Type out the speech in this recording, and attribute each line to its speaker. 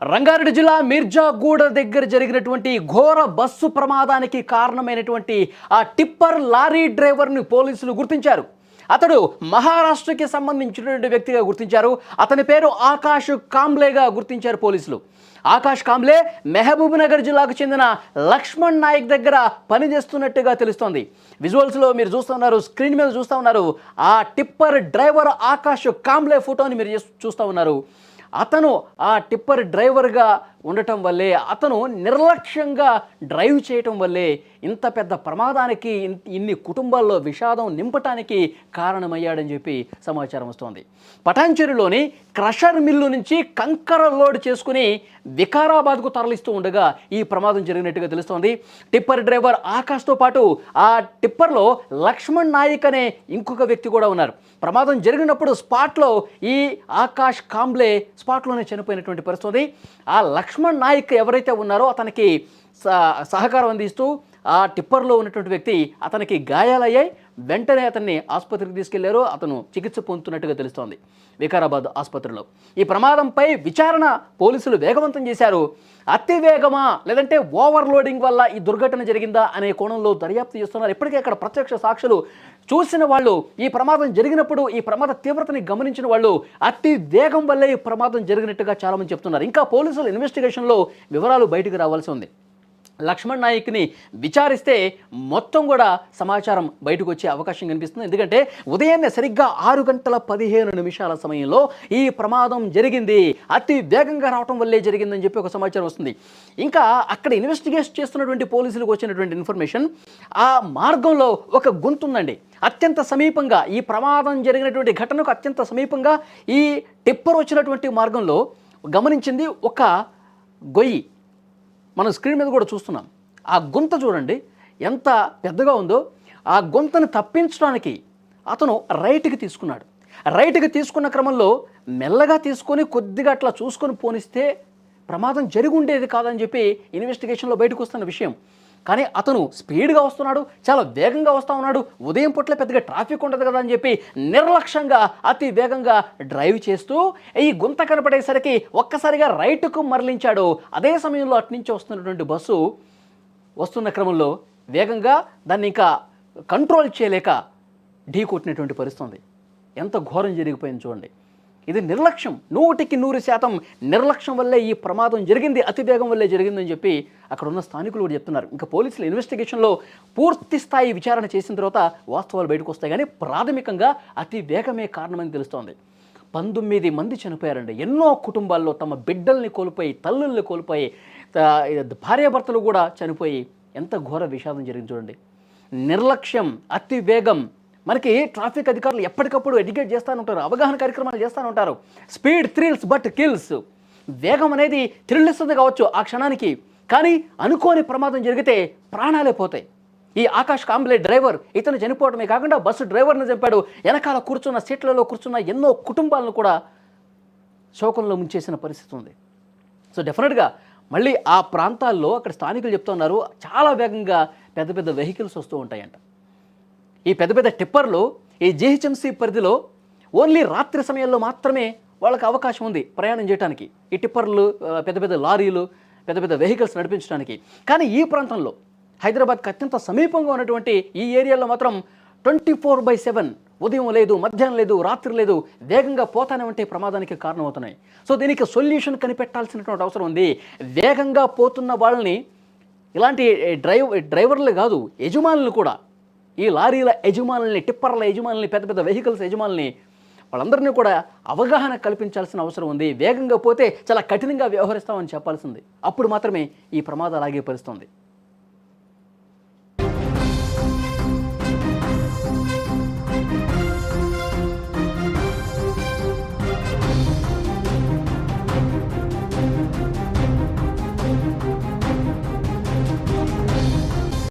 Speaker 1: రంగారెడ్డి జిల్లా మిర్జాగూడ దగ్గర జరిగినటువంటి ఘోర బస్సు ప్రమాదానికి కారణమైనటువంటి ఆ టిప్పర్ లారీ డ్రైవర్ని పోలీసులు గుర్తించారు. అతడు మహారాష్ట్రకి సంబంధించినటువంటి వ్యక్తిగా గుర్తించారు. అతని పేరు ఆకాష్ కాంబ్లేగా గుర్తించారు పోలీసులు. ఆకాష్ కాంబ్లే మెహబూబ్ నగర్ జిల్లాకు చెందిన లక్ష్మణ్ నాయక్ దగ్గర పనిచేస్తున్నట్టుగా తెలుస్తోంది. విజువల్స్లో మీరు చూస్తున్నారు స్క్రీన్ మీద చూస్తూ ఉన్నారు. ఆ టిప్పర్ డ్రైవర్ ఆకాష్ కాంబ్లే ఫోటోని మీరు చూస్తూ ఉన్నారు. అతను ఆ టిప్పర్ డ్రైవర్గా ఉండటం వల్లే అతను నిర్లక్ష్యంగా డ్రైవ్ చేయటం వల్లే ఇంత పెద్ద ప్రమాదానికి ఇన్ని కుటుంబాల్లో విషాదం నింపటానికి కారణమయ్యాడని చెప్పి సమాచారం వస్తోంది. పటాంచేరిలోని క్రషర్ మిల్లు నుంచి కంకర లోడ్ చేసుకుని వికారాబాద్కు తరలిస్తూ ఉండగా ఈ ప్రమాదం జరిగినట్టుగా తెలుస్తోంది. టిప్పర్ డ్రైవర్ ఆకాష్తో పాటు ఆ టిప్పర్లో లక్ష్మణ్ నాయక్ అనే ఇంకొక వ్యక్తి కూడా ఉన్నారు. ప్రమాదం జరిగినప్పుడు స్పాట్లో ఈ ఆకాష్ కాంబ్లే స్పాట్లోనే చనిపోయినటువంటి పరిస్థితి ఆ లక్ష్మణ్ నాయక్ ఎవరైతే ఉన్నారో అతనికి స- సహకారం అందిస్తూ ఆ టిప్పర్లో ఉన్నటువంటి వ్యక్తి అతనికి గాయాలయ్యాయి. వెంటనే అతన్ని ఆసుపత్రికి తీసుకెళ్ళారు. అతను చికిత్స పొందుతున్నట్టుగా తెలుస్తోంది వికారాబాద్ ఆసుపత్రిలో. ఈ ప్రమాదంపై విచారణ పోలీసులు వేగవంతం చేశారు. అతి వేగమా లేదంటే ఓవర్లోడింగ్ వల్ల ఈ దుర్ఘటన జరిగిందా అనే కోణంలో దర్యాప్తు చేస్తున్నారు. ఇప్పటికే అక్కడ ప్రత్యక్ష సాక్షులు చూసిన వాళ్ళు ఈ ప్రమాదం జరిగినప్పుడు ఈ ప్రమాద తీవ్రతని గమనించిన వాళ్ళు అతి వేగం వల్లే ఈ ప్రమాదం జరిగినట్టుగా చాలామంది చెప్తున్నారు. ఇంకా పోలీసులు ఇన్వెస్టిగేషన్లో వివరాలు బయటకు రావాల్సి ఉంది. లక్ష్మణ్ నాయక్ని విచారిస్తే మొత్తం కూడా సమాచారం బయటకు వచ్చే అవకాశం కనిపిస్తుంది. ఎందుకంటే ఉదయాన్నే సరిగ్గా ఆరు గంటల పదిహేను నిమిషాల సమయంలో ఈ ప్రమాదం జరిగింది. అతి వేగంగా రావటం వల్లే జరిగిందని చెప్పి ఒక సమాచారం వస్తుంది. ఇంకా అక్కడ ఇన్వెస్టిగేట్ చేస్తున్నటువంటి పోలీసులకు వచ్చినటువంటి ఇన్ఫర్మేషన్ ఆ మార్గంలో ఒక గుంత ఉందండి. అత్యంత సమీపంగా ఈ ప్రమాదం జరిగినటువంటి ఘటనకు అత్యంత సమీపంగా ఈ టిప్పర్ వచ్చినటువంటి మార్గంలో గమనించింది ఒక గొయ్యి. మనం స్క్రీన్ మీద కూడా చూస్తున్నాం. ఆ గుంత చూడండి ఎంత పెద్దగా ఉందో ఆ గుంతను తప్పించడానికి అతను రైట్కి తీసుకున్నాడు. రైట్కి తీసుకున్న క్రమంలో మెల్లగా తీసుకొని కొద్దిగా అట్లా చూసుకొని పోనిస్తే ప్రమాదం జరిగి ఉండేది కాదని చెప్పి ఇన్వెస్టిగేషన్లో బయటకు వస్తున్న విషయం. కానీ అతను స్పీడ్గా వస్తున్నాడు చాలా వేగంగా వస్తూ ఉన్నాడు. ఉదయం పూట్ల పెద్దగా ట్రాఫిక్ ఉండదు కదా అని చెప్పి నిర్లక్ష్యంగా అతి వేగంగా డ్రైవ్ చేస్తూ ఈ గుంత కనపడేసరికి ఒక్కసారిగా రైట్కు మరలించాడు. అదే సమయంలో అటు నుంచి వస్తున్నటువంటి బస్సు వస్తున్న క్రమంలో వేగంగా దాన్ని ఇంకా కంట్రోల్ చేయలేక ఢీ కొట్టినటువంటి పరిస్థితి ఉంది. ఎంత ఘోరం జరిగిపోయింది చూడండి. ఇది నిర్లక్ష్యం. నూటికి నూరు శాతం నిర్లక్ష్యం వల్లే ఈ ప్రమాదం జరిగింది అతి వేగం వల్లే జరిగిందని చెప్పి అక్కడ ఉన్న స్థానికులు కూడా చెప్తున్నారు. ఇంకా పోలీసులు ఇన్వెస్టిగేషన్లో పూర్తి స్థాయి విచారణ చేసిన తర్వాత వాస్తవాలు బయటకు వస్తాయి. కానీ ప్రాథమికంగా అతి వేగమే కారణమని తెలుస్తోంది. పంతొమ్మిది మంది చనిపోయారండి. ఎన్నో కుటుంబాల్లో తమ బిడ్డల్ని కోల్పోయి తల్లుల్ని కోల్పోయి భార్యాభర్తలు కూడా చనిపోయి ఎంత ఘోర విషాదం జరిగింది చూడండి. నిర్లక్ష్యం అతి వేగం మనకి ట్రాఫిక్ అధికారులు ఎప్పటికప్పుడు ఎడ్యుకేట్ చేస్తూ ఉంటారు అవగాహన కార్యక్రమాలు చేస్తూ ఉంటారు. Speed thrills but kills. వేగం అనేది థ్రిల్ కావచ్చు ఆ క్షణానికి. కానీ అనుకోని ప్రమాదం జరిగితే ప్రాణాలే పోతాయి. ఈ ఆకాష్ కాంబ్లే డ్రైవర్ ఇతను చనిపోవడమే కాకుండా బస్సు డ్రైవర్ని చంపాడు. వెనకాల కూర్చున్న సీట్లలో కూర్చున్న ఎన్నో కుటుంబాలను కూడా శోకంలో ముంచేసిన పరిస్థితి ఉంది. సో డెఫినెట్గా మళ్ళీ ఆ ప్రాంతాల్లో అక్కడ స్థానికులు చెప్తున్నారు చాలా వేగంగా పెద్ద పెద్ద వెహికల్స్ వస్తూ ఉంటాయంట. ఈ పెద్ద పెద్ద టిప్పర్లు ఈ జిహెచ్ఎంసీ పరిధిలో ఓన్లీ రాత్రి సమయంలో మాత్రమే వాళ్ళకి అవకాశం ఉంది ప్రయాణం చేయడానికి ఈ టిప్పర్లు పెద్ద పెద్ద లారీలు పెద్ద పెద్ద వెహికల్స్ నడిపించడానికి కానీ ఈ ప్రాంతంలో హైదరాబాద్కి అత్యంత సమీపంగా ఉన్నటువంటి ఈ ఏరియాలో మాత్రం ట్వంటీ ఫోర్ బై సెవెన్ ఉదయం లేదు మధ్యాహ్నం లేదు రాత్రి లేదు వేగంగా పోతానే ఉంటే ప్రమాదానికి కారణమవుతున్నాయి. సో దీనికి సొల్యూషన్ కనిపెట్టాల్సినటువంటి అవసరం ఉంది. వేగంగా పోతున్న వాళ్ళని ఇలాంటి డ్రైవ్ డ్రైవర్లు కాదు యజమానులు కూడా ఈ లారీల యజమానుల్ని టిప్పర్ల యజమానుల్ని పెద్ద పెద్ద వెహికల్స్ యజమానుల్ని వాళ్ళందరినీ కూడా అవగాహన కల్పించాల్సిన అవసరం ఉంది. వేగంగా పోతే చాలా కఠినంగా వ్యవహరిస్తామని చెప్పాల్సింది అప్పుడు మాత్రమే ఈ ప్రమాదాలు ఆగే పరిస్తుంది